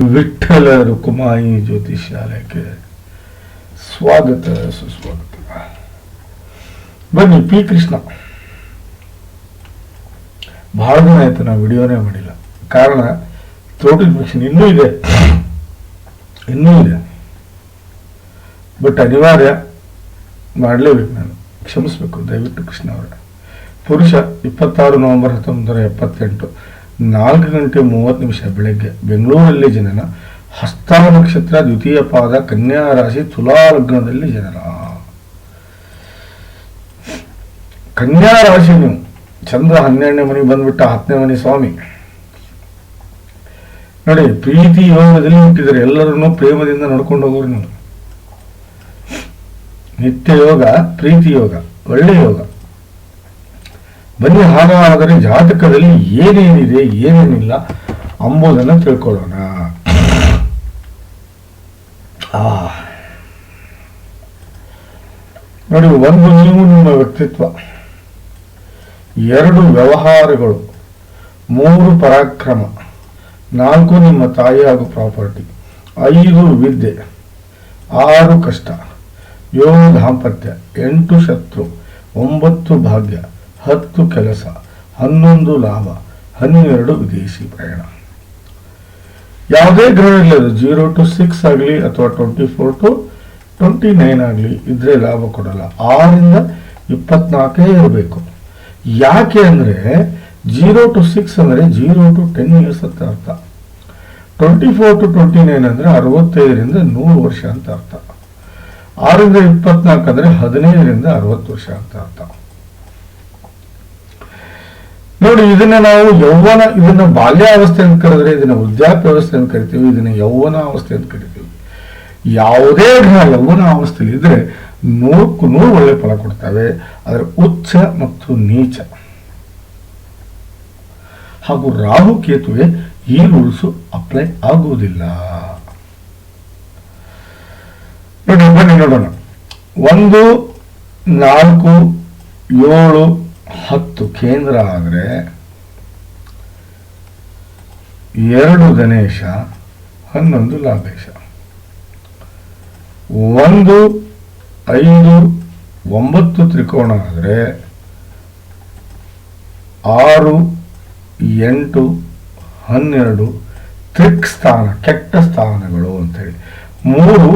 ವಿಠ್ಠಲ ರುಕುಮಾಯಿ ಜ್ಯೋತಿಷಾಲಯಕ್ಕೆ ಸ್ವಾಗತ, ಸುಸ್ವಾಗತ. ಬನ್ನಿ, ಪಿ ಕೃಷ್ಣ. ಬಹಳ ದಿನ ಆಯ್ತು ನಾವು ವಿಡಿಯೋನೇ ಮಾಡಿಲ್ಲ. ಕಾರಣ ಥ್ರೋಟ್ ಇನ್ಫೆಕ್ಷನ್ ಇನ್ನೂ ಇದೆ. ಇನ್ನೂ ಇದೆ. ಬಟ್ ಅನಿವಾರ್ಯ, ಮಾಡಲೇಬೇಕು ನಾನು. ಕ್ಷಮಿಸ್ಬೇಕು, ದಯವಿಟ್ಟು ಕೃಷ್ಣ ಅವರ. ಪುರುಷ, ಇಪ್ಪತ್ತಾರು ನವೆಂಬರ್ ಹತ್ತೊಂಬತ್ತು ನೂರ ಎಪ್ಪತ್ತೆಂಟು. ನಾಲ್ಕು ಗಂಟೆ ಮೂವತ್ತು ನಿಮಿಷ ಬೆಳಗ್ಗೆ ಬೆಂಗಳೂರಲ್ಲಿ ಜನನ ಹಸ್ತ ನಕ್ಷತ್ರ, ದ್ವಿತೀಯ ಪಾದ, ಕನ್ಯಾ ರಾಶಿ, ತುಲಾ ಲಗ್ನದಲ್ಲಿ ಜನನ ಕನ್ಯಾ ರಾಶಿ ನೀವು, ಚಂದ್ರ ಹನ್ನೆರಡನೇ ಮನೆಗೆ ಬಂದ್ಬಿಟ್ಟ, ಹತ್ತನೇ ಮನೆ ಸ್ವಾಮಿ. ನೋಡಿ, ಪ್ರೀತಿ ಯೋಗದಲ್ಲಿ ಹುಟ್ಟಿದರೆ ಎಲ್ಲರನ್ನೂ ಪ್ರೇಮದಿಂದ ನಡ್ಕೊಂಡು ಹೋಗೋರು ನೀವು. ನಿತ್ಯ ಯೋಗ, ಪ್ರೀತಿ ಯೋಗ, ಒಳ್ಳೆ ಯೋಗ. ಬನ್ನಿ ಹಾಗಾದರೆ ಜಾತಕದಲ್ಲಿ ಏನೇನಿದೆ, ಏನೇನಿಲ್ಲ ಅಂಬುದನ್ನು ತಿಳ್ಕೊಳ್ಳೋಣ. ನೋಡಿ, ಒಂದು ನೀವು ನಿಮ್ಮ ವ್ಯಕ್ತಿತ್ವ, ಎರಡು ವ್ಯವಹಾರಗಳು, ಮೂರು ಪರಾಕ್ರಮ, ನಾಲ್ಕು ನಿಮ್ಮ ತಾಯಿ ಹಾಗೂ ಪ್ರಾಪರ್ಟಿ, ಐದು ವಿದ್ಯೆ, ಆರು ಕಷ್ಟ ಏಳು ದಾಂಪತ್ಯ, ಎಂಟು ಶತ್ರು, ಒಂಬತ್ತು ಭಾಗ್ಯ ಹತ್ತು ಕೆಲಸ, ಹನ್ನೊಂದು ಲಾಭ, ಹನ್ನೆರಡು ವಿದೇಶಿ ಪ್ರಯಾಣ. ಯಾವುದೇ ಗ್ರಹ ಇಲ್ಲ ಜೀರೋ ಟು ಸಿಕ್ಸ್ ಆಗಲಿ ಅಥವಾ twenty four to twenty nine ಆಗಲಿ ಇದ್ರೆ ಲಾಭ ಕೊಡಲ್ಲ. ಆರಿಂದ ಇಪ್ಪತ್ನಾಲ್ಕೇ ಇರಬೇಕು. ಯಾಕೆ ಅಂದರೆ ಜೀರೋ ಟು ಸಿಕ್ಸ್ ಅಂದರೆ ಜೀರೋ ಟು ಟೆನ್ ಇಯರ್ಸ್ ಅಂತ ಅರ್ಥ. Twenty four to twenty nine ಅಂದರೆ ಅರವತ್ತೈದರಿಂದ ನೂರು ವರ್ಷ ಅಂತ ಅರ್ಥ. ಆರಿಂದ ಇಪ್ಪತ್ನಾಲ್ಕು ಅಂದರೆ ಹದಿನೈದರಿಂದ ಅರವತ್ತು ವರ್ಷ ಅಂತ ಅರ್ಥ. ನೋಡಿ, ಇದನ್ನ ನಾವು ಯೌವನ ಇದನ್ನ ಬಾಲ್ಯ ಅವಸ್ಥೆ ಅಂತ ಕರೆದ್ರೆ ಇದನ್ನ ವೃದ್ಧಾಪ್ಯಾವಸ್ಥೆ ಅಂತ ಕರಿತೀವಿ, ಇದನ್ನ ಯೌವನ ಅವಸ್ಥೆ ಅಂತ ಕರಿತೀವಿ. ಯಾವುದೇ ಗ್ರಹ ಯೌವನ ಅವಸ್ಥೆಯಲ್ಲಿ ಇದ್ರೆ ನೂರಕ್ಕೂ ನೂರು ಒಳ್ಳೆ ಫಲ ಕೊಡ್ತವೆ. ಅದರ ಉಚ್ಚ ಮತ್ತು ನೀಚ. ಹಾಗೂ ರಾಹು ಕೇತುವೆ ಈ ರೂಲ್ಸು ಅಪ್ಲೈ ಆಗುವುದಿಲ್ಲ. ನೋಡಿ, ಬನ್ನಿ ನೋಡೋಣ. ಒಂದು, ನಾಲ್ಕು, ಏಳು ಹತ್ತು ಕೇಂದ್ರ ಆದರೆ ಎರಡು ಗಣೇಶ, ಹನ್ನೊಂದು ಲಾಭೇಶ. ಒಂದು, ಐದು, ಒಂಬತ್ತು ತ್ರಿಕೋಣ ಆದರೆ ಆರು, ಎಂಟು, ಹನ್ನೆರಡು ತ್ರಿಕ್ ಸ್ಥಾನ, ಕೆಟ್ಟ ಸ್ಥಾನಗಳು ಅಂತೇಳಿ ಮೂರು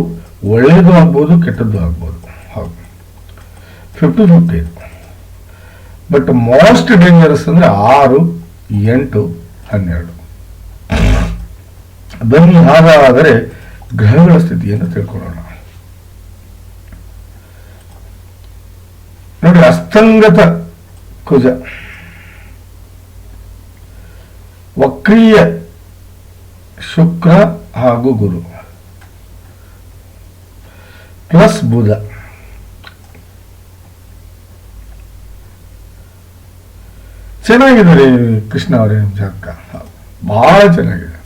ಒಳ್ಳೆಯದು ಆಗ್ಬೋದು, ಕೆಟ್ಟದ್ದು ಆಗ್ಬೋದು. ಹೌದು. Fifty fifty but most dangerous ಅಂದ್ರೆ ಆರು, ಎಂಟು, ಹನ್ನೆರಡು. ಬನ್ನಿ ಹಾಗಾದರೆ ಗ್ರಹಗಳ ಸ್ಥಿತಿಯನ್ನು ತಿಳ್ಕೊಳ್ಳೋಣ. ನೋಡಿ, ಅಸ್ತಂಗತ ಕುಜ. ವಕ್ರೀಯ ಶುಕ್ರ ಹಾಗೂ ಗುರು. ಪ್ಲಸ್ ಬುಧ. ಚೆನ್ನಾಗಿದೆ ರೀ ಕೃಷ್ಣ ಅವರೇ ಜಾತಕ? ಬಹಳ ಚೆನ್ನಾಗಿದೆ.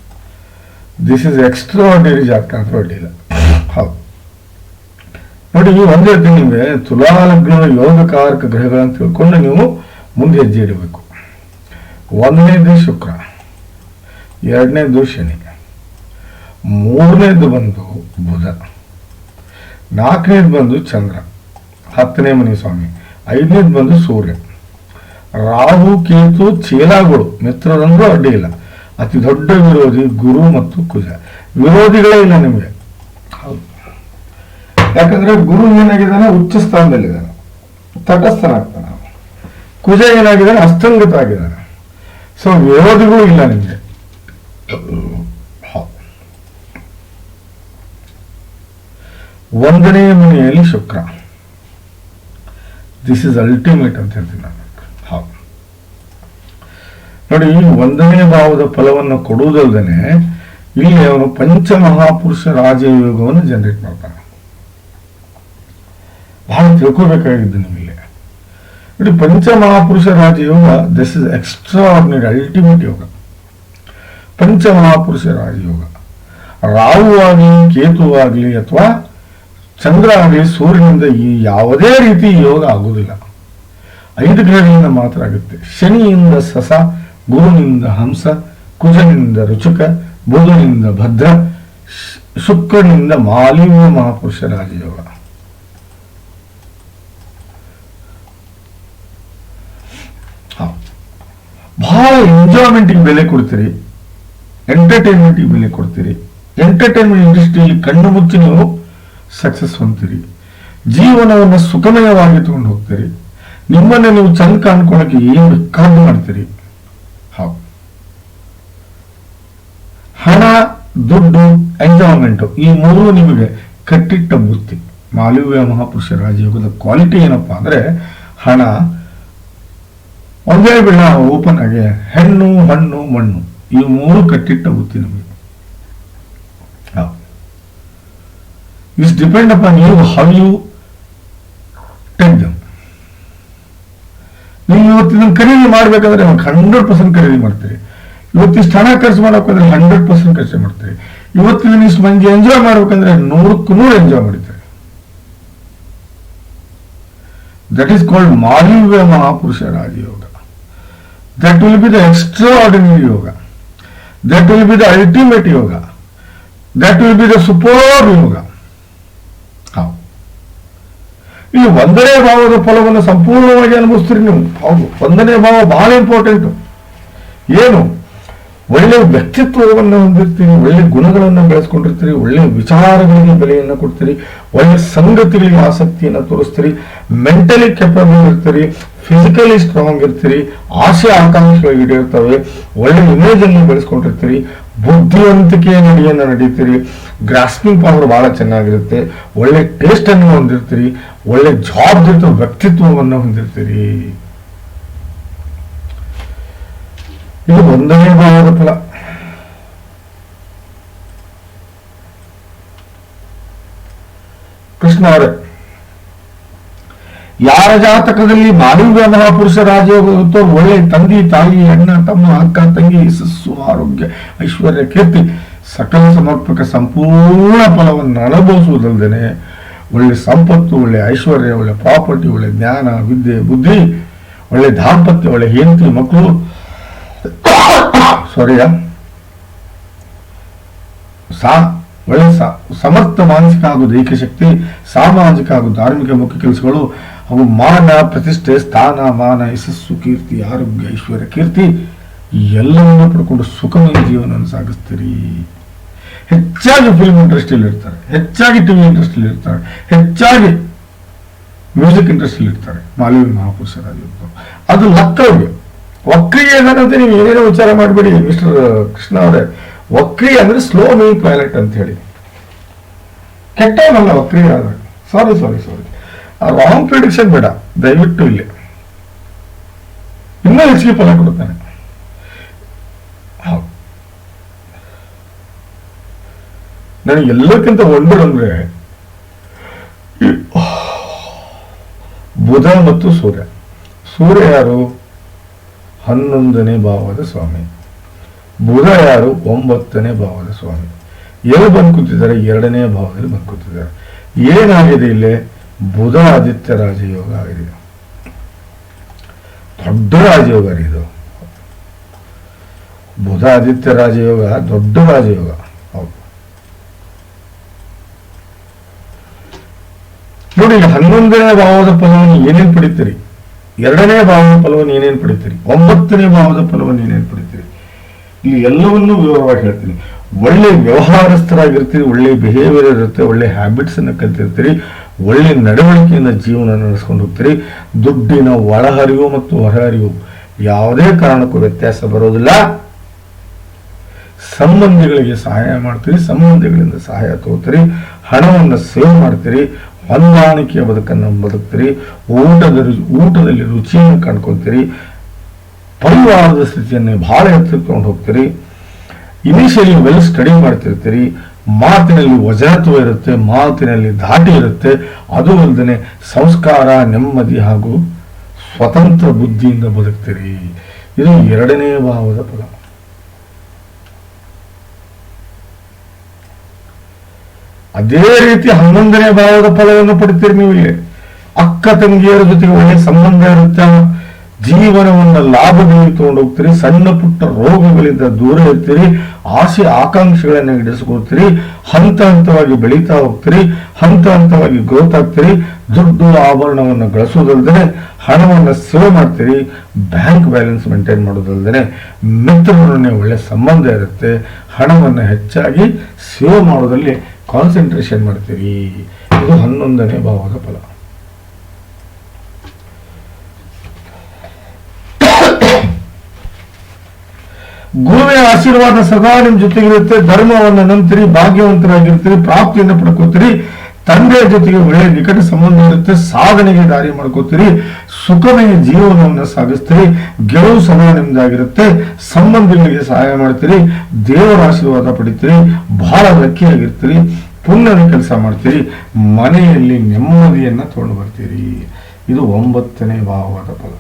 ದಿಸ್ ಇಸ್ ಎಕ್ಸ್ಟ್ರಾ ಆರ್ಡಿನರಿ ಜಾತಕ ಅಂತ ಅಡ್ಡಿಲ್ಲ ಹೌದು. ನೋಡಿ ನೀವು ಒಂದೇ ದಿನವೇ ತುಲಾ ಲಗ್ನದ ಯೋಗಕಾರಕ ಗ್ರಹಗಳನ್ನು ತಿಳ್ಕೊಂಡು ನೀವು ಮುಂದೆ ಹೆಜ್ಜೆ ಇಡಬೇಕು. ಒಂದನೇದು ಶುಕ್ರ ಎರಡನೇದು ಶನಿ, ಮೂರನೇದು ಬಂದು ಬುಧ, ನಾಲ್ಕನೇದು ಬಂದು ಚಂದ್ರ, ಹತ್ತನೇ ಮನೆ ಸ್ವಾಮಿ, ಐದನೇದು ಬಂದು ಸೂರ್ಯ. ರಾಹು ಕೇತು ಚೇಲಾಗಳು ಮಿತ್ರರಂದ್ರೂ ಅಡ್ಡಿ ಇಲ್ಲ ಅತಿ ದೊಡ್ಡ ವಿರೋಧಿ ಗುರು ಮತ್ತು ಕುಜ ವಿರೋಧಿಗಳೇ ಇಲ್ಲ ನಿಮಗೆ. ಹೌದು. ಯಾಕಂದ್ರೆ ಗುರು ಏನಾಗಿದ್ದಾನೆ ಉಚ್ಚ ಸ್ಥಾನದಲ್ಲಿದ್ದಾನೆ. ತಟಸ್ಥನಾಗ್ತಾನೆ ಕುಜ ಏನಾಗಿದ್ದಾನೆ ಅಸ್ತಂಗತ ಆಗಿದ್ದಾನೆ ಸೊ ವಿರೋಧಿಗಳು ಇಲ್ಲ ನಿಮಗೆ. ಒಂದನೇ ಮನೆಯಲ್ಲಿ ಶುಕ್ರ. ದಿಸ್ ಇಸ್ ಅಲ್ಟಿಮೇಟ್ ಅಂತ ಹೇಳ್ತೀನಿ ನಾನು. ನೋಡಿ ಒಂದನೇ ಭಾವದ ಫಲವನ್ನು ಕೊಡುವುದಲ್ಲದೆ ಇಲ್ಲಿ ಅವನು ಪಂಚಮಹಾಪುರುಷ ರಾಜಯೋಗವನ್ನು ಜನರೇಟ್ ಮಾಡ್ತಾನೆ ಬಹಳ ತಿಳ್ಕೋಬೇಕಾಗಿದ್ದು ನಿಮಗೆ. ನೋಡಿ, ಪಂಚಮಹಾಪುರುಷ ರಾಜಯೋಗ this is extraordinary ultimate yoga ಪಂಚಮಹಾಪುರುಷ ರಾಜಯೋಗ. ರಾಹು ಆಗಲಿ, ಕೇತು ಆಗಲಿ ಅಥವಾ ಚಂದ್ರ ಆಗಲಿ, ಸೂರ್ಯನಿಂದ ಈ ಯಾವುದೇ ರೀತಿ ಯೋಗ ಆಗುವುದಿಲ್ಲ. ಐದು ಗ್ರಹಗಳಿಂದ ಮಾತ್ರ ಆಗುತ್ತೆ. ಶನಿಯಿಂದ ಸಸ ಗುರುನಿಂದ ಹಂಸ, ಕುಜನಿಂದ ರುಚಕ ಬುಧನಿಂದ ಭದ್ರ, ಶುಕ್ರನಿಂದ ಮಾಲಿನ್ಯ ಮಹಾಪುರುಷ ರಾಜಯೋಗ. ಬಹಳ ಎಂಜಾಯ್ಮೆಂಟ್ಗೆ ಬೆಲೆ ಕೊಡ್ತೀರಿ. ಎಂಟರ್ಟೈನ್ಮೆಂಟ್ಗೆ ಬೆಲೆ ಕೊಡ್ತೀರಿ. ಎಂಟರ್ಟೈನ್ಮೆಂಟ್ ಇಂಡಸ್ಟ್ರಿಯಲ್ಲಿ ಕಣ್ಣು ಮುಚ್ಚಿ ನೀವು ಸಕ್ಸಸ್ ಹೊಂದ್ತೀರಿ. ಜೀವನವನ್ನು ಸುಖಮಯವಾಗಿ ತಗೊಂಡು ಹೋಗ್ತೀರಿ. ನಿಮ್ಮನ್ನ ನೀವು ಚಂದ ಕಾಣ್ಕೊಳಕ್ಕೆ ಏನು ಬೇಕಾದ್ರೂ ಮಾಡ್ತೀರಿ ಹೌದು ಹಣ, ದುಡ್ಡು ಎಂಜಾಯ್ಮೆಂಟ್ ಈ ಮೂರು ನಿಮಗೆ ಕಟ್ಟಿಟ್ಟ ಬುತ್ತಿ. ಮಾಲವ್ಯ ಮಹಾಪುರುಷ ರಾಜಯೋಗದ ಕ್ವಾಲಿಟಿ ಏನಪ್ಪಾ ಅಂದ್ರೆ ಹಣ, ಒಂದೇ ಬಿಡ ಓಪನ್ ಆಗಿ ಹೆಣ್ಣು ಹಣ್ಣು ಮಣ್ಣು ಈ ಮೂರು ಕಟ್ಟಿಟ್ಟ ಬುತ್ತಿ ನಮಗೆ. Is depend upon you how you take them ನೀವು ಇವತ್ತಿನ ಖರೀದಿ ಮಾಡ್ಬೇಕಂದ್ರೆ ಹಂಡ್ರೆಡ್ ಪರ್ಸೆಂಟ್ ಖರೀದಿ ಮಾಡ್ತೀರಿ. ಇವತ್ತಿಷ್ಟು ಹಣ ಖರ್ಚು ಮಾಡೋಕಂದ್ರೆ ಹಂಡ್ರೆಡ್ ಪರ್ಸೆಂಟ್ ಖರ್ಚು ಮಾಡ್ತಾರೆ ಇವತ್ತಿನ ಇಷ್ಟು ಮಂದಿ ಎಂಜಾಯ್ ಮಾಡ್ಬೇಕಂದ್ರೆ ನೂರಕ್ಕೂ ನೂರು ಎಂಜಾಯ್ ಮಾಡಿದ್ದಾರೆ ದಟ್ ಈಸ್ ಕಾಲ್ಡ್ ಮಾಲಿವ್ಯ ಮಹಾಪುರುಷ ರಾಜಯೋಗ. That will be the extraordinary yoga that will be the ultimate yoga that will be the super yoga ಇಲ್ಲಿ ಒಂದನೇ ಭಾವದ ಫಲವನ್ನು ಸಂಪೂರ್ಣವಾಗಿ ಅನುಭವಿಸ್ತೀರಿ ನೀವು. ಹೌದು, ಒಂದನೇ ಭಾವ ಬಹಳ ಇಂಪಾರ್ಟೆಂಟು ಏನು? ಒಳ್ಳೆ ವ್ಯಕ್ತಿತ್ವವನ್ನು ಹೊಂದಿರ್ತೀರಿ, ಒಳ್ಳೆ ಗುಣಗಳನ್ನು ಬೆಳೆಸ್ಕೊಂಡಿರ್ತೀರಿ, ಒಳ್ಳೆ ವಿಚಾರಗಳಿಗೆ ಬೆಲೆಯನ್ನು ಕೊಡ್ತೀರಿ, ಒಳ್ಳೆ ಸಂಗತಿಗಳಿಗೆ ಆಸಕ್ತಿಯನ್ನು ತೋರಿಸ್ತೀರಿ ಮೆಂಟಲಿ ಕೆಪಬಲ್ ಇರ್ತೀರಿ ಫಿಸಿಕಲಿ ಸ್ಟ್ರಾಂಗ್ ಇರ್ತೀರಿ ಆಸೆ ಆಕಾಂಕ್ಷೆಗಳು ಈಡೇರ್ತವೆ, ಒಳ್ಳೆ ಇಮೇಜ್ ಅನ್ನು ಬೆಳೆಸ್ಕೊಂಡಿರ್ತೀರಿ ಬುದ್ಧಿವಂತಿಕೆಯ ನಡೆಯನ್ನು ನಡೀತೀರಿ ಗ್ರಾಸ್ಪಿಂಗ್ ಪವರ್ ಬಹಳ ಚೆನ್ನಾಗಿರುತ್ತೆ, ಒಳ್ಳೆ ಟೇಸ್ಟ್ ಅನ್ನು ಹೊಂದಿರ್ತೀರಿ, ಒಳ್ಳೆ ಜವಾಬ್ದಾರಿತ ವ್ಯಕ್ತಿತ್ವವನ್ನು ಹೊಂದಿರ್ತೀರಿ. ಇದು ಒಂದನೇ ಭಾವದ ಫಲ ಕೃಷ್ಣ ಅವರೇ, ಯಾರ ಜಾತಕದಲ್ಲಿ ಮಾನವ್ಯ ಮಹಾಪುರುಷ ರಾಜಯೋಗ ಇರುತ್ತೋ ಒಳ್ಳೆ ತಂದೆ, ತಾಯಿ, ಅಣ್ಣ, ತಮ್ಮ, ಅಕ್ಕ, ತಂಗಿ ಯಶಸ್ಸು ಆರೋಗ್ಯ, ಐಶ್ವರ್ಯ, ಕೀರ್ತಿ, ಸಕಲ ಸಮರ್ಪಕ ಸಂಪೂರ್ಣ ಫಲವನ್ನು ಅನುಭವಿಸುವುದಲ್ಲದೆ ಒಳ್ಳೆ ಸಂಪತ್ತು, ಒಳ್ಳೆ ಐಶ್ವರ್ಯ, ಒಳ್ಳೆ ಪ್ರಾಪರ್ಟಿ, ಒಳ್ಳೆ ಜ್ಞಾನ, ವಿದ್ಯೆ, ಬುದ್ಧಿ, ಒಳ್ಳೆ ದಾಂಪತ್ಯ, ಒಳ್ಳೆ ಹೆಂಡತಿ, ಮಕ್ಕಳು ಸಾರಿಯ ಸಾ, ಒಳ್ಳೆ ಸಮರ್ಥ ಮಾನಸಿಕ ಹಾಗೂ ದೈಹಿಕ ಶಕ್ತಿ? ಸಾಮಾಜಿಕ ಹಾಗೂ ಧಾರ್ಮಿಕ ಮುಖ್ಯ ಕೆಲಸಗಳು. ಹಾಗೂ ಮಾನ, ಪ್ರತಿಷ್ಠೆ, ಸ್ಥಾನ, ಮಾನ, ಯಶಸ್ಸು, ಕೀರ್ತಿ, ಆರೋಗ್ಯ, ಐಶ್ವರ್ಯ, ಕೀರ್ತಿ. ಎಲ್ಲವನ್ನು ಎಲ್ಲವನ್ನೂ ಪಡ್ಕೊಂಡು ಸುಖಮಯ ಜೀವನವನ್ನು ಸಾಗಿಸ್ತೀರಿ. ಹೆಚ್ಚಾಗಿ ಫಿಲ್ಮ್ ಇಂಡಸ್ಟ್ರಿಯಲ್ಲಿ ಇರ್ತಾರೆ. ಹೆಚ್ಚಾಗಿ ಟಿವಿ ಇಂಡಸ್ಟ್ರಿಯಲ್ಲಿ ಇರ್ತಾರೆ. ಹೆಚ್ಚಾಗಿ ಮ್ಯೂಸಿಕ್ ಇಂಡಸ್ಟ್ರಿಯಲ್ಲಿ ಇರ್ತಾರೆ. ಮಾಲವಿ ಮಹಾಪುರುಷರಾಗಿರ್ತಾರೆ ಅದು ಲಕ್ಕವ್ಯ ವಕ್ರಿಯ ಏನಂತ ನೀವು ಏನೇನೋ ವಿಚಾರ ಮಾಡಬೇಡಿ, ಮಿಸ್ಟರ್ ಕೃಷ್ಣ ಅವರೇ. ವಕ್ರಿ ಅಂದ್ರೆ ಸ್ಲೋ ಮೂವಿಂಗ್ ಪ್ಲಾನೆಟ್ ಅಂತ ಹೇಳಿ. ಕೆಟ್ಟವನಲ್ಲ ವಕ್ರಿ ಆದಾಗ ಸಾರಿ ಸಾರಿ ಸಾರಿ ಆ ರಾಂಗ್ ಪ್ರಿಡಿಕ್ಷನ್ ಬೇಡ. ದಯವಿಟ್ಟು ಇಲ್ಲಿ. ಇನ್ನೂ ಹೆಚ್ಚಿಗೆ ಫಲ ಕೊಡುತ್ತಾನೆ. ನನಗೆ ಎಲ್ಲಕ್ಕಿಂತ ವಂಡರ್ ಅಂದ್ರೆ ಬುಧ ಮತ್ತು ಸೂರ್ಯ. ಸೂರ್ಯ ಯಾರು? ಹನ್ನೊಂದನೇ ಭಾವದ ಸ್ವಾಮಿ. ಬುಧ ಯಾರು? ಒಂಬತ್ತನೇ ಭಾವದ ಸ್ವಾಮಿ. ಎಲ್ಲಿ ಬಂದು ಕೂತಿದ್ದಾರೆ? ಎರಡನೇ ಭಾವದಲ್ಲಿ ಬಂದು ಕೂತಿದ್ದಾರೆ. ಏನಾಗಿದೆ ಇಲ್ಲಿ? ಬುಧ ಆದಿತ್ಯ ರಾಜಯೋಗ ಆಗಿದೆ. ದೊಡ್ಡ ರಾಜಯೋಗ ಇದು. ಬುಧ ಆದಿತ್ಯ ರಾಜಯೋಗ, ದೊಡ್ಡ ರಾಜಯೋಗ. ಹೌದು. ನೋಡಿ ಹನ್ನೊಂದನೇ ಭಾವದ ಫಲವನ್ನು ಏನೇನು ಪಡಿತೀರಿ? ಎರಡನೇ ಭಾವದ ಫಲವನ್ನು ಏನೇನು ಪಡಿತೀರಿ ಒಂಬತ್ತನೇ ಭಾವದ ಫಲವನ್ನು ಏನೇನು ಪಡಿತೀರಿ ಇಲ್ಲಿ ಎಲ್ಲವನ್ನೂ ವಿವರವಾಗಿ ಹೇಳ್ತೀನಿ. ಒಳ್ಳೆ ವ್ಯವಹಾರಸ್ಥರಾಗಿರ್ತೀರಿ, ಒಳ್ಳೆ ಬಿಹೇವಿಯರ್ ಇರುತ್ತೆ, ಒಳ್ಳೆ ಹ್ಯಾಬಿಟ್ಸ್ ಅನ್ನು ಕಲ್ತಿರ್ತೀರಿ, ಒಳ್ಳೆ ನಡವಳಿಕೆಯಿಂದ ಜೀವನ ನಡೆಸ್ಕೊಂಡು ಹೋಗ್ತೀರಿ. ದುಡ್ಡಿನ ಒಳಹರಿವು ಮತ್ತು ಹೊರಹರಿವು ಯಾವುದೇ ಕಾರಣಕ್ಕೂ ವ್ಯತ್ಯಾಸ ಬರೋದಿಲ್ಲ. ಸಂಬಂಧಿಗಳಿಗೆ ಸಹಾಯ ಮಾಡ್ತೀರಿ, ಸಂಬಂಧಿಗಳಿಂದ ಸಹಾಯ ತಗೋತೀರಿ, ಹಣವನ್ನು ಸೇವ್ ಮಾಡ್ತೀರಿ ಹೊಂದಾಣಿಕೆಯ ಬದುಕನ್ನು ಬದುಕ್ತೀರಿ ಊಟದ ಊಟದಲ್ಲಿ ರುಚಿಯನ್ನು ಕಂಡ್ಕೊಳ್ತೀರಿ, ಪರಿವಾರದ ಸ್ಥಿತಿಯನ್ನು ಬಹಳ ಎತ್ತಿಕೊಂಡು ಹೋಗ್ತೀರಿ. ಇನಿಷಿಯಲಿ ವೆಲ್ ಸ್ಟಡಿ ಮಾಡ್ತಿರ್ತೀರಿ, ಮಾತಿನಲ್ಲಿ ವಜಾತ್ವ ಇರುತ್ತೆ, ಮಾತಿನಲ್ಲಿ ಧಾಟಿ ಇರುತ್ತೆ. ಅದು ಅಲ್ಲದೆ ಸಂಸ್ಕಾರ, ನೆಮ್ಮದಿ ಹಾಗೂ ಸ್ವತಂತ್ರ ಬುದ್ಧಿಯಿಂದ ಬದುಕ್ತೀರಿ. ಇದು ಎರಡನೇ ಭಾವದ ಫಲ ಅದೇ ರೀತಿ ಹನ್ನೊಂದನೇ ಭಾವದ ಫಲವನ್ನು ಪಡಿತೀರಿ ನೀವು ಇಲ್ಲಿ. ಅಕ್ಕ ತಂಗಿಯರ ಜೊತೆಗೆ ಒಳ್ಳೆ ಸಂಬಂಧ ಇರುತ್ತೆ? ಜೀವನವನ್ನ ಲಾಭದಲ್ಲಿ ತಗೊಂಡು ಹೋಗ್ತೀರಿ ಸಣ್ಣ ಪುಟ್ಟ ರೋಗಗಳಿಂದ ದೂರ ಇರ್ತೀರಿ, ಆಸೆ ಆಕಾಂಕ್ಷೆಗಳನ್ನು ಈಡೇರಿಸ್ಕೊಳ್ತೀರಿ ಹಂತ ಹಂತವಾಗಿ ಬೆಳೀತಾ ಹೋಗ್ತೀರಿ, ಹಂತ ಹಂತವಾಗಿ ಗ್ರೋತ್ ಆಗ್ತೀರಿ, ದುಡ್ಡು ಆಭರಣವನ್ನು ಗಳಿಸೋದಲ್ದೇ ಹಣವನ್ನು ಸೇವ್ ಮಾಡ್ತೀರಿ ಬ್ಯಾಂಕ್ ಬ್ಯಾಲೆನ್ಸ್ ಮೇಂಟೈನ್ ಮಾಡೋದಲ್ದೇ ಮಿತ್ರರೊಡನೆ ಒಳ್ಳೆ ಸಂಬಂಧ ಇರುತ್ತೆ, ಹಣವನ್ನು ಹೆಚ್ಚಾಗಿ ಸೇವ್ ಮಾಡೋದ್ರಲ್ಲಿ ಕಾನ್ಸಂಟ್ರೇಷನ್ ಮಾಡ್ತೀರಿ. ಇದು ಹನ್ನೊಂದನೇ ಭಾವದ ಫಲ. ಗುರುವಿನ ಆಶೀರ್ವಾದ ಸದಾ ನಿಮ್ಮ ಜೊತೆಗಿರುತ್ತೆ. ಧರ್ಮವನ್ನು ನಂಬ್ತೀರಿ, ಭಾಗ್ಯವಂತರಾಗಿರ್ತೀರಿ, ಪ್ರಾಪ್ತಿಯನ್ನು ಪಡ್ಕೋತೀರಿ. ತಂದೆಯ ಜೊತೆಗೆ ಒಳ್ಳೆಯ ನಿಕಟ ಸಂಬಂಧ ಇರುತ್ತೆ. ಸಾಧನೆಗೆ ದಾರಿ ಮಾಡ್ಕೋತೀರಿ. ಸುಖಮಯ ಜೀವನವನ್ನು ಸಾಗಿಸ್ತೀರಿ. ಗೆಲುವು ಸಮಯ ನಿಮ್ದಾಗಿರುತ್ತೆ. ಸಂಬಂಧಿಗಳಿಗೆ ಸಹಾಯ ಮಾಡ್ತೀರಿ. ದೇವರ ಆಶೀರ್ವಾದ ಪಡಿತೀರಿ. ಬಹಳ ಲಕ್ಕಿಯಾಗಿರ್ತೀರಿ. ಪುಣ್ಯದ ಕೆಲಸ ಮಾಡ್ತೀರಿ. ಮನೆಯಲ್ಲಿ ನೆಮ್ಮದಿಯನ್ನ ತಗೊಂಡು ಬರ್ತೀರಿ. ಇದು ಒಂಬತ್ತನೇ ಭಾವವಾದ ಫಲ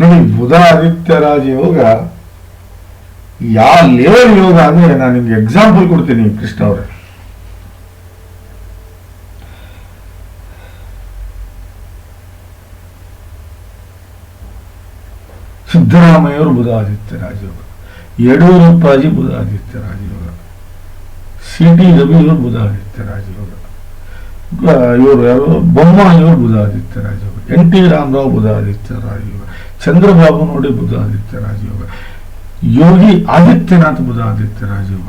ನೋಡಿ ಬುಧ ಆದಿತ್ಯ ರಾಜ ಯೋಗ ಯಾವ ಲೆವೆಲ್ ಯೋಗ ಅಂದ್ರೆ ನಾನು ನಿಮ್ಗೆ ಎಕ್ಸಾಂಪಲ್ ಕೊಡ್ತೀನಿ ಕೃಷ್ಣ ಅವರೇ. ಸಿದ್ದರಾಮಯ್ಯವರು ಬುಧ ಆದಿತ್ಯ ರಾಜಯೋಗ, ಯಡಿಯೂರಪ್ಪಾಜಿ ಬುಧ ಆದಿತ್ಯ ರಾಜಯೋಗ, ಸಿ ಟಿ ರವಿಯವರು ಬುಧ ಆದಿತ್ಯ ರಾಜಯೋಗ ಇವರು ಯಾರು? ಬೊಮ್ಮಾಯಿಯವರು ಬುಧಾದಿತ್ಯ ರಾಜಯೋಗ, ಎನ್ ಟಿ ರಾಮರಾವ್ ಬುಧಾದಿತ್ಯ ರಾಜಯೋಗ, ಚಂದ್ರಬಾಬು ನೋಡಿ ಬುಧ ಆದಿತ್ಯ ರಾಜಯೋಗ. ಯೋಗಿ ಆದಿತ್ಯನಾಥ್ ಬುಧ ಆದಿತ್ಯ ರಾಜಯೋಗ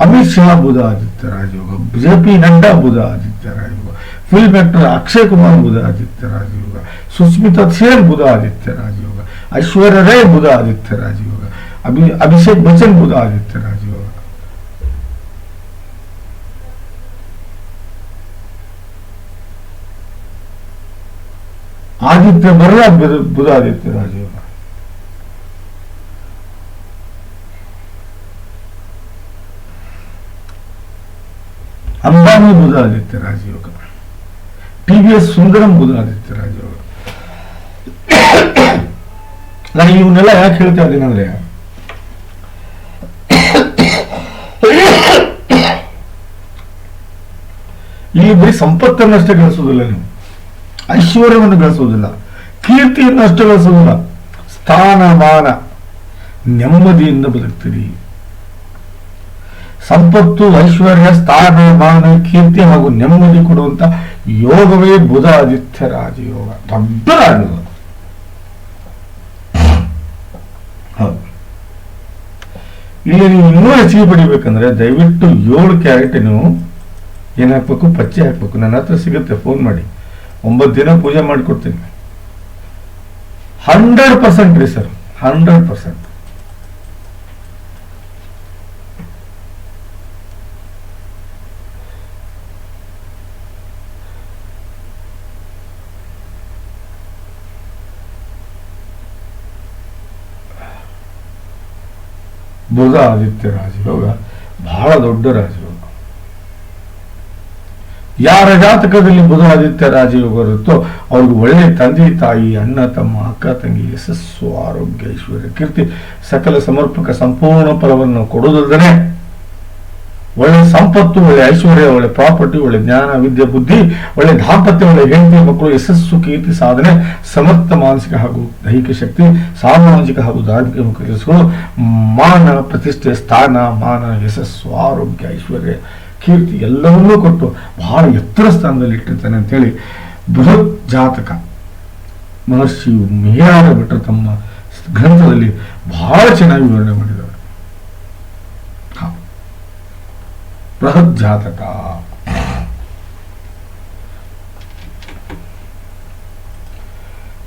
ಅಮಿತ್ ಶಾ ಬುಧ ಆದಿತ್ಯ ರಾಜಯೋಗ ಜೆ ಪಿ ನಡ್ಡಾ ಬುಧ ಆದಿತ್ಯ ರಾಜಯೋಗ ಫಿಲ್ಮ್ ಆಕ್ಟರ್ ಅಕ್ಷಯ್ ಕುಮಾರ್ ಬುಧ ಆದಿತ್ಯ ರಾಜಯೋಗ ಸುಸ್ಮಿತಾ ಸೇನ್ ಬುಧ ಆದಿತ್ಯ ರಾಜಯೋಗ ಐಶ್ವರ್ಯ ರೈ ಬುಧ ಆದಿತ್ಯ ರಾಜಯೋಗ ಅಭಿ ಅಭಿಷೇಕ್ ಬಚ್ಚನ್ ಬುಧ ಆದಿತ್ಯ ರಾಜಯೋಗ ಆದಿತ್ಯ ಬರ್ರ ಬುಧ- ಬುಧ ಆದಿತ್ಯ ರಾಜಯೋಗ ಅಂಬಾನಿ ಬುಧ ಆದಿತ್ಯ ರಾಜಯೋಗ. ಟಿ ವಿ ಎಸ್ ಸುಂದರಂ ಬುಧ ಆದಿತ್ಯ ರಾಜಯೋಗ. ನಾನು ಇವನ್ನೆಲ್ಲ ಯಾಕೆ ಹೇಳ್ತಾ ಇದ್ದೀನಿ ಅಂದ್ರೆ ಇಲ್ಲಿ ಬರೀ ಸಂಪತ್ತನ್ನಷ್ಟೇ ಗಳಿಸೋದಿಲ್ಲ ನೀವು. ಐಶ್ವರ್ಯವನ್ನು ಗಳಿಸೋದಿಲ್ಲ. ಕೀರ್ತಿಯನ್ನು ಅಷ್ಟೇ ಗಳಿಸೋದಿಲ್ಲ ಸ್ಥಾನಮಾನ ನೆಮ್ಮದಿಯಿಂದ ಬದುಕ್ತೀರಿ. ಸಂಪತ್ತು, ಐಶ್ವರ್ಯ, ಸ್ಥಾನ ಮಾನ ಕೀರ್ತಿ ಹಾಗೂ ನೆಮ್ಮದಿ ಕೊಡುವಂತ ಯೋಗವೇ ಬುಧ ಆದಿತ್ಯ ರಾಜಯೋಗ. ದೊಡ್ಡ ಹೌದು. ಇಲ್ಲಿ ನೀವು ಇನ್ನೂ ಹೆಚ್ಚಿಗೆ ಪಡಿಬೇಕಂದ್ರೆ ದಯವಿಟ್ಟು ಏಳು ಕ್ಯಾರೆಟ್ ನೀವು ಏನ್ ಹಾಕ್ಬೇಕು? ಪಚ್ಚೆ ಹಾಕ್ಬೇಕು. ನನ್ನ ಹತ್ರ ಸಿಗುತ್ತೆ. ಫೋನ್ ಮಾಡಿ. ಒಂಬತ್ತು ದಿನ ಪೂಜೆ ಮಾಡಿಕೊಡ್ತೀನಿ. ಹಂಡ್ರೆಡ್ ಪರ್ಸೆಂಟ್ ರೀ ಸರ್. Hundred percent. ಬುಧ ಆದಿತ್ಯ ರಾಜಯೋಗ ಬಹಳ ದೊಡ್ಡ ರಾಜಯೋಗ ಯಾರ ಜಾತಕದಲ್ಲಿ ಬುಧ ಆದಿತ್ಯ ರಾಜಯೋಗ ಇರುತ್ತೋ ಅವ್ರಿಗೆ ಒಳ್ಳೆ ತಂದೆ, ತಾಯಿ, ಅಣ್ಣ, ತಮ್ಮ, ಅಕ್ಕ, ತಂಗಿ, ಯಶಸ್ಸು, ಆರೋಗ್ಯ, ಐಶ್ವರ್ಯ, ಕೀರ್ತಿ, ಸಕಲ ಸಮರ್ಪಕ, ಸಂಪೂರ್ಣ ಫಲವನ್ನು ಕೊಡುವುದಲ್ಲದೆ ಒಳ್ಳೆ ಸಂಪತ್ತು, ಒಳ್ಳೆ ಐಶ್ವರ್ಯ, ಒಳ್ಳೆ ಪ್ರಾಪರ್ಟಿ, ಒಳ್ಳೆ ಜ್ಞಾನ, ವಿದ್ಯೆ, ಬುದ್ಧಿ, ಒಳ್ಳೆ ದಾಂಪತ್ಯ, ಒಳ್ಳೆ ಹೆಂಡತಿ, ಮಕ್ಕಳು, ಯಶಸ್ಸು, ಕೀರ್ತಿ, ಸಾಧನೆ, ಸಮರ್ಥ, ಮಾನಸಿಕ ಹಾಗೂ ದೈಹಿಕ ಶಕ್ತಿ ಸಾಮಾಜಿಕ ಹಾಗೂ ಧಾರ್ಮಿಕ ಮುಖಗಳು ಮಾನ, ಪ್ರತಿಷ್ಠೆ, ಸ್ಥಾನ, ಮಾನ, ಯಶಸ್ಸು, ಆರೋಗ್ಯ, ಐಶ್ವರ್ಯ, ಕೀರ್ತಿ ಎಲ್ಲವನ್ನೂ ಕೊಟ್ಟು ಬಹಳ ಎತ್ತರ ಸ್ಥಾನದಲ್ಲಿ ಇಟ್ಟಿರ್ತಾನೆ ಅಂತೇಳಿ ಬೃಹತ್ ಜಾತಕ ಮಹರ್ಷಿಯು ಮೇಯಾರ ಬಿಟ್ಟರು ತಮ್ಮ ಗ್ರಂಥದಲ್ಲಿ ಬಹಳ ಚೆನ್ನಾಗಿ ವಿವರಣೆ ಮಾಡಿದ್ದಾರೆ ಹಾ. ಬೃಹತ್ ಜಾತಕ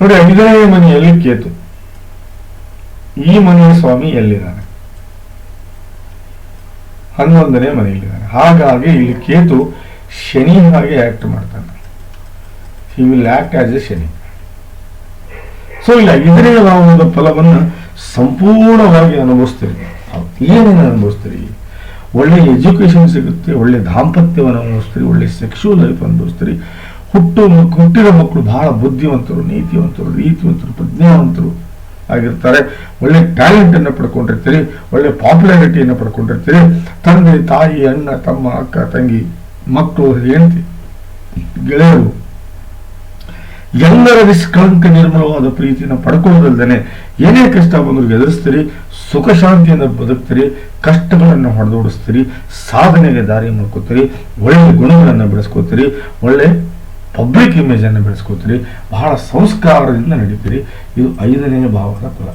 ನೋಡಿ ಐದನೇ ಮನೆಯಲ್ಲಿ ಕೇತು? ಈ ಮನೆಯ ಸ್ವಾಮಿ ಎಲ್ಲಿದ್ದಾನೆ? ಹನ್ನೊಂದನೇ ಮನೆಯಲ್ಲಿದ್ದಾನೆ. ಹಾಗಾಗಿ ಇಲ್ಲಿ ಕೇತು ಶನಿ ಹಾಗೆ ಆಕ್ಟ್ ಮಾಡ್ತಾನೆ. He will act as a Shani. So ಇಲ್ಲಿ ಐದನೇ ಭಾವನದ ಫಲವನ್ನು ಸಂಪೂರ್ಣವಾಗಿ ಅನುಭವಿಸ್ತೀರಿ. ಏನೇನು ಅನುಭವಿಸ್ತೀರಿ? ಒಳ್ಳೆ ಎಜುಕೇಶನ್ ಸಿಗುತ್ತೆ, ಒಳ್ಳೆ ದಾಂಪತ್ಯವನ್ನು ಅನುಭವಿಸ್ತೀರಿ ಒಳ್ಳೆ ಸೆಕ್ಷುವಲ್ ಲೈಫ್ ಅನುಭವಿಸ್ತೀರಿ ಹುಟ್ಟು ಹುಟ್ಟಿರೋ ಮಕ್ಕಳು ಬಹಳ ಬುದ್ಧಿವಂತರು, ನೀತಿವಂತರು, ರೀತಿವಂತರು, ಪ್ರಜ್ಞಾವಂತರು ಆಗಿರ್ತಾರೆ. ಒಳ್ಳೆ ಟ್ಯಾಲೆಂಟ್ ಅನ್ನು ಪಡ್ಕೊಂಡಿರ್ತೀರಿ, ಒಳ್ಳೆ ಪಾಪ್ಯುಲಾರಿಟಿಯನ್ನು ಪಡ್ಕೊಂಡಿರ್ತೀರಿ. ತಂದೆ, ತಾಯಿ, ಅಣ್ಣ, ತಮ್ಮ, ಅಕ್ಕ, ತಂಗಿ, ಮಕ್ಕಳು, ಹೆಂಡತಿ, ಗೆಳೆಯರು, ಎಲ್ಲರ ನಿಷ್ಕಳಂಕ ನಿರ್ಮಲವಾದ ಪ್ರೀತಿಯನ್ನು ಪಡ್ಕೊಳ್ಳೋದಲ್ದೇನೆ ಏನೇ ಕಷ್ಟ ಬಂದರೂ ಎದುರಿಸ್ತೀರಿ. ಸುಖ ಶಾಂತಿಯಿಂದ ಬದುಕ್ತೀರಿ, ಕಷ್ಟಗಳನ್ನು ಹೊಡೆದೋಡಿಸ್ತೀರಿ, ಸಾಧನೆಗೆ ದಾರಿ ಮಾಡ್ಕೋತೀರಿ ಒಳ್ಳೆ ಗುಣಗಳನ್ನು ಬೆಳೆಸ್ಕೋತೀರಿ, ಒಳ್ಳೆ ಪಬ್ಲಿಕ್ ಇಮೇಜ್ ಅನ್ನು ಬೆಳೆಸ್ಕೋತೀರಿ, ಬಹಳ ಸಂಸ್ಕಾರದಿಂದ ನಡೀತೀರಿ. ಇದು ಐದನೇ ಭಾವದ ಫಲ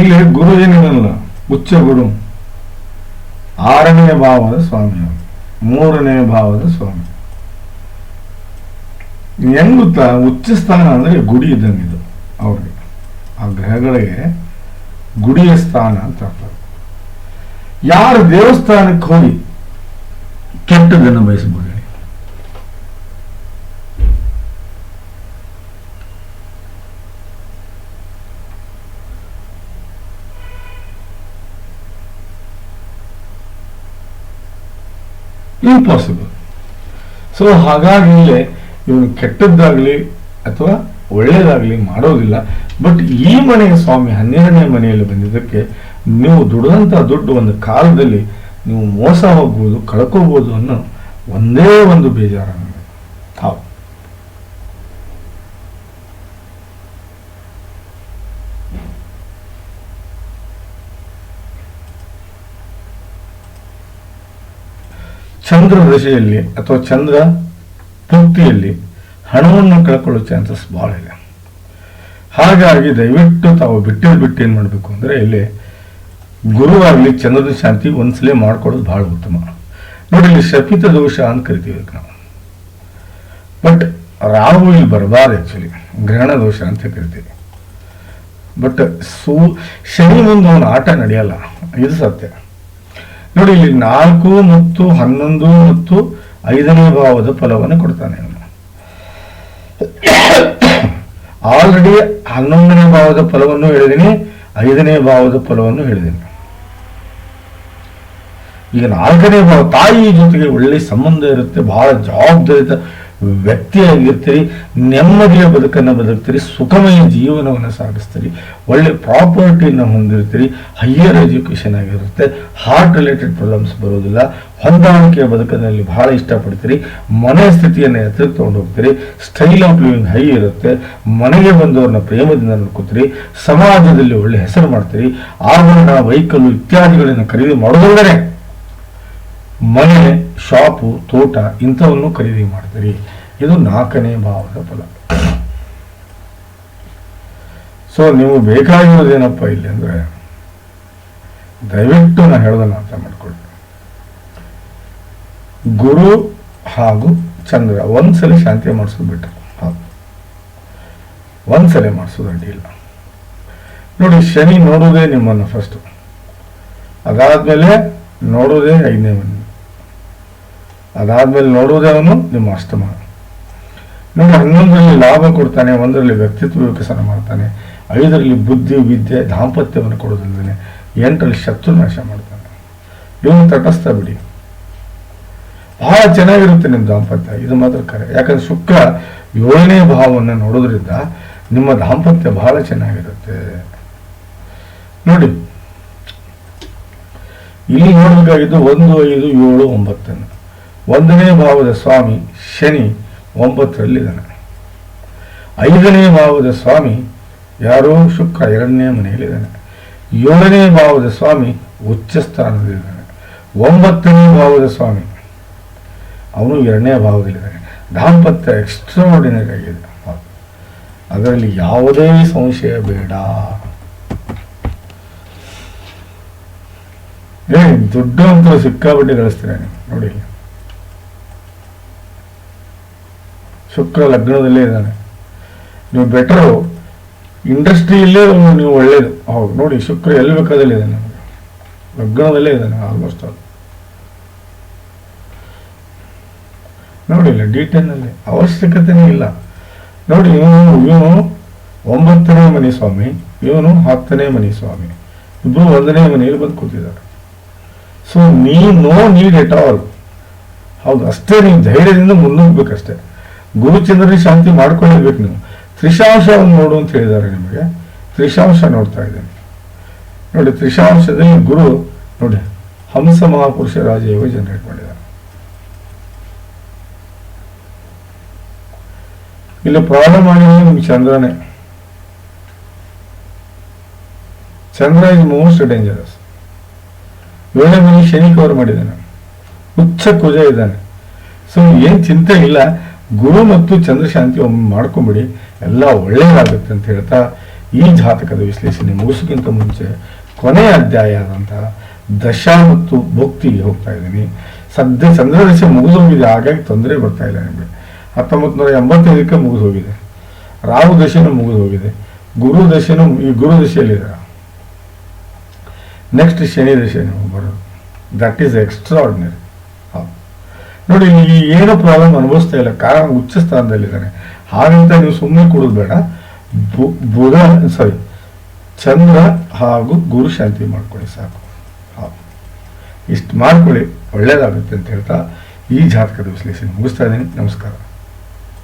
ಇಲ್ಲಿ ಗುರು ಏನಿಲ್ಲ ಉಚ್ಚ ಗುರು ಆರನೇ ಭಾವದ ಸ್ವಾಮಿ. ಮೂರನೇ ಭಾವದ ಸ್ವಾಮಿ. ಹೆಂಗ್ ಗೊತ್ತಾ ಉಚ್ಚ ಸ್ಥಾನ ಅಂದ್ರೆ ಗುಡಿ ಇದ್ದಂಗೆ ಇದು. ಅವ್ರಿಗೆ. ಆ ಗ್ರಹಗಳಿಗೆ ಗುಡಿಯ ಸ್ಥಾನ ಅಂತ ಅರ್ಥ. ಯಾರು ದೇವಸ್ಥಾನಕ್ಕೆ ಹೋಗಿ ಕೆಟ್ಟದನ್ನು ಬಯಸಬಹುದು? ಇಂಪಾಸಿಬಲ್ ಸೊ ಹಾಗಾಗಿ ಇವನು ಕೆಟ್ಟದ್ದಾಗ್ಲಿ ಅಥವಾ ಒಳ್ಳೇದಾಗ್ಲಿ ಮಾಡೋದಿಲ್ಲ. ಬಟ್ ಈ ಮನೆಯ ಸ್ವಾಮಿ ಹನ್ನೆರಡನೇ ಮನೆಯಲ್ಲಿ ಬಂದಿದ್ದಕ್ಕೆ ನೀವು ದುಡಿದಂಥ ದುಡ್ಡು ಒಂದು ಕಾಲದಲ್ಲಿ ನೀವು ಮೋಸ ಹೋಗ್ಬೋದು ಕಳ್ಕೋಬಹುದು ಅನ್ನೋ ಒಂದೇ ಒಂದು ಬೇಜಾರ ನನಗೆ ಚಂದ್ರ ದಶೆಯಲ್ಲಿ ಅಥವಾ ಚಂದ್ರ ಪುಕ್ತಿಯಲ್ಲಿ ಹಣವನ್ನು ಕಳ್ಕೊಳ್ಳೋ ಚಾನ್ಸಸ್ ಭಾಳ ಇದೆ. ಹಾಗಾಗಿ ದಯವಿಟ್ಟು ತಾವು ಬಿಟ್ಟಿದ್ದು ಬಿಟ್ಟು ಏನು ಮಾಡಬೇಕು ಅಂದರೆ ಇಲ್ಲಿ ಗುರುವಾಗಲಿ ಚಂದ್ರದ ಶಾಂತಿ ಒಂದ್ಸಲ ಮಾಡ್ಕೊಳ್ಳೋದು ಭಾಳ ಉತ್ತಮ. ನೋಡಿ, ಇಲ್ಲಿ ಶಪಿತ ದೋಷ ಅಂತ ಕರಿತೀವಿ ನಾವು. ಬಟ್ ರಾಹು ಇಲ್ಲಿ ಬರಬಾರ್ದು ಆ್ಯಕ್ಚುಲಿ ಗ್ರಹಣ ದೋಷ ಅಂತ ಕರಿತೀವಿ. ಬಟ್ ಸೂ, ಶನಿ ಮುಂದೆ ಅವನ ಆಟ ನಡೆಯಲ್ಲ, ಇದು ಸತ್ಯ. ನೋಡಿ, ಇಲ್ಲಿ ನಾಲ್ಕು ಮತ್ತು ಹನ್ನೊಂದು ಮತ್ತು ಐದನೇ ಭಾವದ ಫಲವನ್ನು ಕೊಡ್ತಾನೆ ಆಲ್ರೆಡಿ ಹನ್ನೊಂದನೇ ಭಾವದ ಫಲವನ್ನು ಹೇಳಿದ್ದೀನಿ ಐದನೇ ಭಾವದ ಫಲವನ್ನು ಹೇಳಿದ್ದೀನಿ ಈಗ ನಾಲ್ಕನೇ ಭಾವ, ತಾಯಿ ಜೊತೆಗೆ ಒಳ್ಳೆ ಸಂಬಂಧ ಇರುತ್ತೆ, ಬಹಳ ಜವಾಬ್ದಾರಿತ ವ್ಯಕ್ತಿಯಾಗಿರ್ತೀರಿ, ನೆಮ್ಮದಿಯ ಬದುಕನ್ನು ಬದುಕ್ತೀರಿ, ಸುಖಮಯ ಜೀವನವನ್ನು ಸಾಗಿಸ್ತೀರಿ, ಒಳ್ಳೆ ಪ್ರಾಪರ್ಟಿಯನ್ನು ಹೊಂದಿರ್ತೀರಿ ಹೈಯರ್ ಎಜುಕೇಷನ್ ಆಗಿರುತ್ತೆ ಹಾರ್ಟ್ ರಿಲೇಟೆಡ್ ಪ್ರಾಬ್ಲಮ್ಸ್ ಬರೋದಿಲ್ಲ ಹೊಂದಾಣಿಕೆಯ ಬದುಕಿನಲ್ಲಿ ಬಹಳ ಇಷ್ಟಪಡ್ತೀರಿ, ಮನೆ ಸ್ಥಿತಿಯನ್ನು ಎತ್ತರಕ್ಕೆ ತೊಗೊಂಡು ಹೋಗ್ತೀರಿ ಸ್ಟೈಲ್ ಆಫ್ ಲಿವಿಂಗ್ ಹೈ ಇರುತ್ತೆ, ಮನೆಗೆ ಬಂದವ್ರನ್ನ ಪ್ರೇಮದಿಂದ ನೋಡ್ಕೋತೀರಿ, ಸಮಾಜದಲ್ಲಿ ಒಳ್ಳೆ ಹೆಸರು ಮಾಡ್ತೀರಿ, ಆಭರಣ ವೆಹಿಕಲ್ ಇತ್ಯಾದಿಗಳನ್ನು ಖರೀದಿ ಮಾಡೋದಂದರೆ ಮನೆ, ಶಾಪು, ತೋಟ ಇಂಥವನ್ನು ಖರೀದಿ ಮಾಡ್ತೀರಿ. ಇದು ನಾಲ್ಕನೇ ಭಾವದ ಫಲ. ಸೊ ನೀವು ಬೇಕಾಗಿರೋದೇನಪ್ಪ ಇಲ್ಲಿ ಅಂದ್ರೆ, ದಯವಿಟ್ಟು ನಾ ಹೇಳೋದನ್ನ ಅರ್ಥ ಮಾಡ್ಕೊಳ್ಳಿ. ಗುರು ಹಾಗೂ ಚಂದ್ರ ಒಂದ್ಸಲ ಶಾಂತಿ ಮಾಡಿಸೋದು ಬಿಟ್ಟರು ಒಂದ್ಸಲ ಮಾಡಿಸೋದು ಅಡ್ಡಿಲ್ಲ ನೋಡಿ, ಶನಿ ನೋಡೋದೇ ನಿಮ್ಮನ್ನು ಫಸ್ಟ್ ಅದಾದ್ಮೇಲೆ ನೋಡೋದೇ ಐದನೇ ಮನೆ. ಅದಾದ್ಮೇಲೆ ನೋಡುವುದೇ ಅವನು, ನಿಮ್ಮ ಅಷ್ಟಮ ನೋಡಿ ಹನ್ನೊಂದರಲ್ಲಿ ಲಾಭ ಕೊಡ್ತಾನೆ, ಒಂದರಲ್ಲಿ ವ್ಯಕ್ತಿತ್ವ ವಿಕಸನ ಮಾಡ್ತಾನೆ, ಐದರಲ್ಲಿ ಬುದ್ಧಿ, ವಿದ್ಯೆ, ದಾಂಪತ್ಯವನ್ನು ಕೊಡೋದಿಲ್ಲದೆ ಎಂಟರಲ್ಲಿ ಶತ್ರು ನಾಶ ಮಾಡ್ತಾನೆ. ಇವನು ತಟಸ್ಥ ಬಿಡಿ. ಬಹಳ ಚೆನ್ನಾಗಿರುತ್ತೆ ನಿಮ್ಮ ದಾಂಪತ್ಯ, ಇದು ಮಾತ್ರ ಕರೆ. ಯಾಕಂದ್ರೆ ಶುಕ್ರ ಏಳನೇ ಭಾವವನ್ನು ನೋಡೋದ್ರಿಂದ ನಿಮ್ಮ ದಾಂಪತ್ಯ ಬಹಳ ಚೆನ್ನಾಗಿರುತ್ತೆ. ನೋಡಿ, ಇಲ್ಲಿ ನೋಡಬೇಕಾಗಿದ್ದು ಒಂದು, ಐದು, ಏಳು, ಒಂಬತ್ತನ್ನು. ಒಂದನೇ ಭಾವದ ಸ್ವಾಮಿ ಶನಿ ಒಂಬತ್ತರಲ್ಲಿದ್ದಾನೆ. ಐದನೇ ಭಾವದ ಸ್ವಾಮಿ ಯಾರೋ ಶುಕ್ರ ಎರಡನೇ ಮನೆಯಲ್ಲಿದ್ದಾನೆ. ಏಳನೇ ಭಾವದ ಸ್ವಾಮಿ ಉಚ್ಚ ಸ್ಥಾನದಲ್ಲಿದ್ದಾನೆ ಒಂಬತ್ತನೇ ಭಾವದ ಸ್ವಾಮಿ ಅವನು ಎರಡನೇ ಭಾವದಲ್ಲಿದ್ದಾನೆ. ದಾಂಪತ್ಯ ಎಕ್ಸ್ಟ್ರಾರ್ಡಿನರಿ ಆಗಿದೆ. ಅದರಲ್ಲಿ ಯಾವುದೇ ಸಂಶಯ ಬೇಡ. ಏ, ದುಡ್ಡು ಅಂತ ಸಿಕ್ಕಾಪಟ್ಟೆ ಗಳಿಸ್ತೀರ ನೋಡಿ. ಶುಕ್ರ ಲಗ್ನದಲ್ಲೇ ಇದ್ದಾನೆ. ನೀವು ಬೆಟರು ಇಂಡಸ್ಟ್ರಿಯಲ್ಲೇ ನೀವು ಒಳ್ಳೇದು. ಹೌದು, ನೋಡಿ, ಶುಕ್ರ ಎಲ್ಲಿ ಬೇಕಾದಲ್ಲಿ ಇದ್ದಾನೆ ಲಗ್ನದಲ್ಲೇ ಇದ್ದಾನೆ ಆಲ್ಮೋಸ್ಟ್ ಆಲ್ ನೋಡಿಲ್ಲ ಡೀಟೇಲ್ನಲ್ಲಿ ಅವಶ್ಯಕತೆನೇ ಇಲ್ಲ. ನೋಡಿ, ಇವನು ಇವನು ಒಂಬತ್ತನೇ ಮನೆ ಸ್ವಾಮಿ ಇವನು ಹತ್ತನೇ ಮನೆ ಸ್ವಾಮಿ ಇಬ್ಬರು ಒಂದನೇ ಮನೆಯಲ್ಲಿ ಬಂದು ಕೂತಿದ್ದಾರೆ. ಸೊ ನೀ ನೋ ನೀಡ್ ಎಟ್ ಆಲ್ ಹೌದು, ಅಷ್ಟೇ ನೀವು ಧೈರ್ಯದಿಂದ ಮುನ್ನುಗ್ಬೇಕಷ್ಟೇ ಗುರುಚಂದ್ರನ ಶಾಂತಿ ಮಾಡ್ಕೊಳ್ಳಬೇಕು ನೀವು. ತ್ರಿಶಾಂಶವನ್ನು ನೋಡು ಅಂತ ಹೇಳಿದ್ದಾರೆ ನಿಮಗೆ. ತ್ರಿಶಾಂಶ ನೋಡ್ತಾ ಇದ್ದೇನೆ. ನೋಡಿ, ತ್ರಿಶಾಂಶದಲ್ಲಿ ಗುರು, ನೋಡಿ, ಹಂಸ ಮಹಾಪುರುಷ ರಾಜಯೋಗ ಜನರೇಟ್ ಮಾಡಿದ್ದಾರೆ. ಇಲ್ಲಿ ಪ್ರಾಬ್ಲಮ್ ಆಗಿರೋದು ನಿಮ್ಗೆ ಚಂದ್ರನೇ. ಚಂದ್ರ ಇಸ್ ಮೋಸ್ಟ್ ಡೇಂಜರಸ್ ವೇಳೆ ಮನೆ ಶನಿ ಕವರ್ ಮಾಡಿದ್ದಾನೆ. ಉಚ್ಚ ಕುಜ ಇದ್ದಾನೆ. ಸೊ ಏನು ಚಿಂತೆ ಇಲ್ಲ. ಗುರು ಮತ್ತು ಚಂದ್ರಶಾಂತಿ ಒಮ್ಮೆ ಮಾಡ್ಕೊಂಬಿಡಿ, ಎಲ್ಲ ಒಳ್ಳೆಯದಾಗುತ್ತೆ ಅಂತ ಹೇಳ್ತಾ ಈ ಜಾತಕದ ವಿಶ್ಲೇಷಣೆ ಮುಗಿಸೋಕ್ಕಿಂತ ಮುಂಚೆ ಕೊನೆಯ ಅಧ್ಯಾಯ ಆದಂತಹ ದಶ ಮತ್ತು ಭಕ್ತಿಗೆ ಹೋಗ್ತಾ ಇದ್ದೀನಿ. ಸದ್ಯ ಚಂದ್ರದಶೆ ಮುಗಿದೋಗಿದೆ, ಹಾಗಾಗಿ ತೊಂದರೆ ಬರ್ತಾ ಇಲ್ಲ ನಿಮಗೆ. ಹತ್ತೊಂಬತ್ತು ನೂರ ಎಂಬತ್ತೈದಕ್ಕೆ ಮುಗಿದು ಹೋಗಿದೆ ರಾಹು ದಶೆನೂ ಮುಗಿದು ಹೋಗಿದೆ ಗುರು ದಶೆನೂ ಈ ಗುರು ದಶೆಯಲ್ಲಿದೆ ನೆಕ್ಸ್ಟ್ ಶನಿ ದಶೆ ನೀವು ಬರೋದು. ದಟ್ ಈಸ್ ಎಕ್ಸ್ಟ್ರಾ ಆರ್ಡಿನರಿ ನೋಡಿ, ನೀವು ಏನು ಪ್ರಾಬ್ಲಮ್ ಅನುಭವಿಸ್ತಾ ಇಲ್ಲ. ಕಾರಣ ಉಚ್ಚ ಸ್ಥಾನದಲ್ಲಿದ್ದಾನೆ. ಹಾಗಂತ ನೀವು ಸುಮ್ಮನೆ ಕೊಡೋದು ಬೇಡ. ಬುಧ ಸಾರಿ ಚಂದ್ರ ಹಾಗೂ ಗುರು ಶಾಂತಿ ಮಾಡ್ಕೊಳ್ಳಿ ಸಾಕು. ಇಷ್ಟು ಮಾಡ್ಕೊಳ್ಳಿ, ಒಳ್ಳೇದಾಗುತ್ತೆ ಅಂತ ಹೇಳ್ತಾ ಈ ಜಾತಕದ ವಿಶ್ಲೇಷಣೆ ಮುಗಿಸ್ತಾ ಇದ್ದೀನಿ. ನಮಸ್ಕಾರ.